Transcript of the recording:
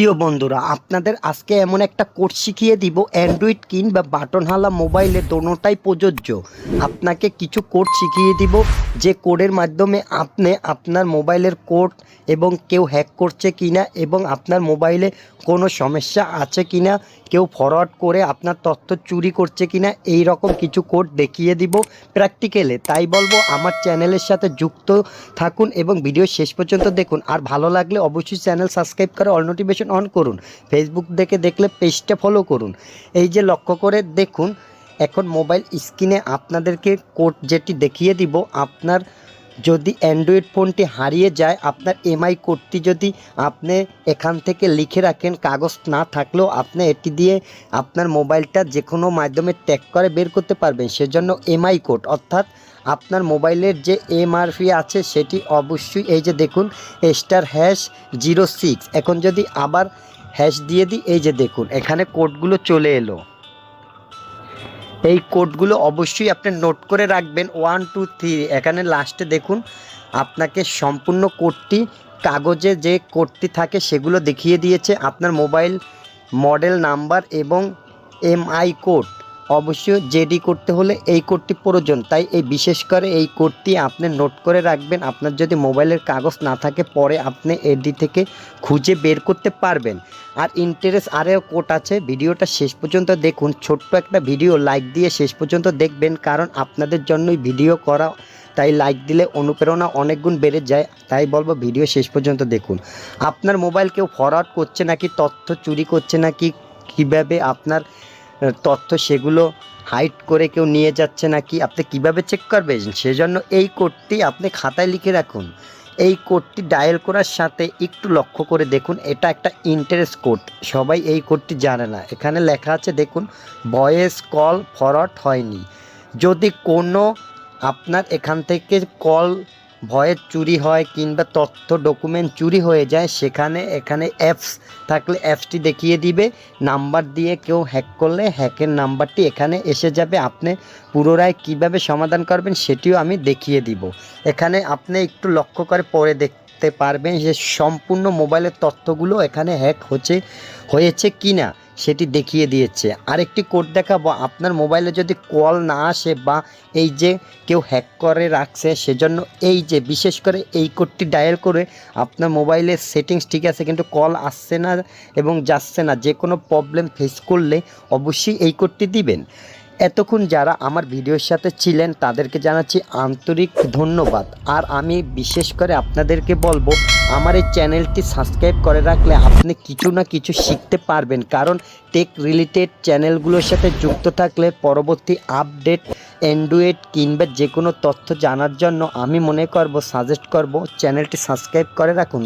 প্রিয় বন্ধুরা, আপনাদের আজকে এমন একটা কোর্স শিখিয়ে দিব অ্যান্ড্রয়েড কিন বা বাটনহালা মোবাইলে দোনোটাই প্রযোজ্য। আপনাকে কিছু কোর্স শিখিয়ে দিব যে কোডের মাধ্যমে আপনি আপনার মোবাইলের কোড এবং কেউ হ্যাক করছে কিনা এবং আপনার মোবাইলে কোনো সমস্যা আছে কিনা, কেউ ফরওয়ার্ড করে আপনার তথ্য চুরি করছে কিনা, এই রকম কিছু কোড দেখিয়ে দিব প্র্যাকটিক্যালে তাই বলব, আমার চ্যানেলের সাথে যুক্ত থাকুন এবং ভিডিও শেষ পর্যন্ত দেখুন। আর ভালো লাগলে অবশ্যই চ্যানেল সাবস্ক্রাইব করে অল নোটিফিকেশন অন করুন। ফেসবুক দেখে দেখলে পেজটা ফলো করুন। এই যে লক্ষ্য করে দেখুন এখন মোবাইল স্ক্রিনে আপনাদেরকে কোড যেটি দেখিয়ে দিব, আপনার যদি অ্যান্ড্রয়েড ফোনটি হারিয়ে যায়, আপনার এমআই কোডটি যদি আপনি এখান থেকে লিখে রাখেন, কাগজ না থাকলেও আপনি এটি দিয়ে আপনার মোবাইলটা যে কোনো মাধ্যমে ট্যাগ করে বের করতে পারবেন। সেজন্য এমআই কোড, অর্থাৎ আপনার মোবাইলের যে এমআরপি আছে সেটি অবশ্যই এই যে দেখুন, স্টার হ্যাশ জিরো সিক্স। এখন যদি আবার হ্যাশ দিয়ে দিই, এই যে দেখুন, এখানে কোডগুলো চলে এলো। এই কোডগুলো অবশ্যই আপনি নোট করে রাখবেন। ওয়ান টু থ্রি এখানে লাস্টে দেখুন, আপনাকে সম্পূর্ণ কোডটি, কাগজে যে কোডটি থাকে সেগুলো দেখিয়ে দিয়েছে। আপনার মোবাইল মডেল নাম্বার এবং এমআই কোড অবশ্যই জেডি করতে হলে এই কোডটি প্রয়োজন। তাই এই বিশেষ করে এই কোডটি আপনি নোট করে রাখবেন। আপনার যদি মোবাইলের কাগজ না থাকে, পরে আপনি এডি থেকে খুঁজে বের করতে পারবেন। আর ইন্টারেস্ট আরও কোড আছে। ভিডিওটা শেষ পর্যন্ত দেখুন। ছোট্ট একটা ভিডিও, লাইক দিয়ে শেষ পর্যন্ত দেখবেন। কারণ আপনাদের জন্যই ভিডিও করা, তাই লাইক দিলে অনুপ্রেরণা অনেক গুণ বেড়ে যায়। তাই বলব, ভিডিও শেষ পর্যন্ত দেখুন। আপনার মোবাইল কেউ ফরওয়ার্ড করছে নাকি, তথ্য চুরি করছে নাকি, কীভাবে আপনার তথ্য সেগুলো হাইড করে কেউ নিয়ে যাচ্ছে নাকি? আপনি কীভাবে চেক করবেন সেজন্য এই কোডটি আপনি খাতায় লিখে রাখুন। এই কোডটি ডায়াল করার সাথে একটু লক্ষ্য করে দেখুন, এটা একটা ইন্টারেস্ট কোড সবাই এই কোডটি জানে না। এখানে লেখা আছে, দেখুন ভয়েস কল ফরওয়ার্ড হয়নি। যদি কোনো আপনার এখান থেকে কল ভয়েস চুরি হয় কিংবা তথ্য ডকুমেন্ট চুরি হয়ে যায়, সেখানে, এখানে অ্যাপস থাকলে অ্যাপসটি দেখিয়ে দিবে নাম্বার দিয়ে কেউ হ্যাক করলে হ্যাকের নাম্বারটি এখানে এসে যাবে, আপনি পুনরায় কীভাবে সমাধান করবেন সেটিও আমি দেখিয়ে দিব। এখানে আপনি একটু লক্ষ্য করে পরে দেখতে পারবেন যে সম্পূর্ণ মোবাইলের তথ্যগুলো এখানে হ্যাক হচ্ছে, হয়েছে কি না সেটি দেখিয়ে দিয়েছে। আরেকটি কোড দেখাবো, আপনার মোবাইলে যদি কল না আসে বা এই যে কেউ হ্যাক করে রাখছে, সেজন্য এই যে বিশেষ করে এই কোডটি ডায়াল করে আপনার মোবাইলের সেটিংস ঠিক আছে, কিন্তু কল আসছে না এবং যাচ্ছে না, যে কোনো প্রবলেম ফেস করলে অবশ্যই এই কোডটি দিবেন। এতক্ষণ যারা আমার ভিডিওর সাথে ছিলেন, তাদেরকে জানাচ্ছি আন্তরিক ধন্যবাদ। আর আমি বিশেষ করে আপনাদেরকে বলব আমার এই চ্যানেলটি সাবস্ক্রাইব করে রাখলে আপনি কিছু না কিছু শিখতে পারবেন। কারণ টেক রিলেটেড চ্যানেলগুলোর সাথে যুক্ত থাকলে পরবর্তী আপডেট অ্যান্ড্রয়েড কিংবা যে কোনো তথ্য জানার জন্য আমি মনে করব সাজেস্ট করব, চ্যানেলটি সাবস্ক্রাইব করে রাখুন।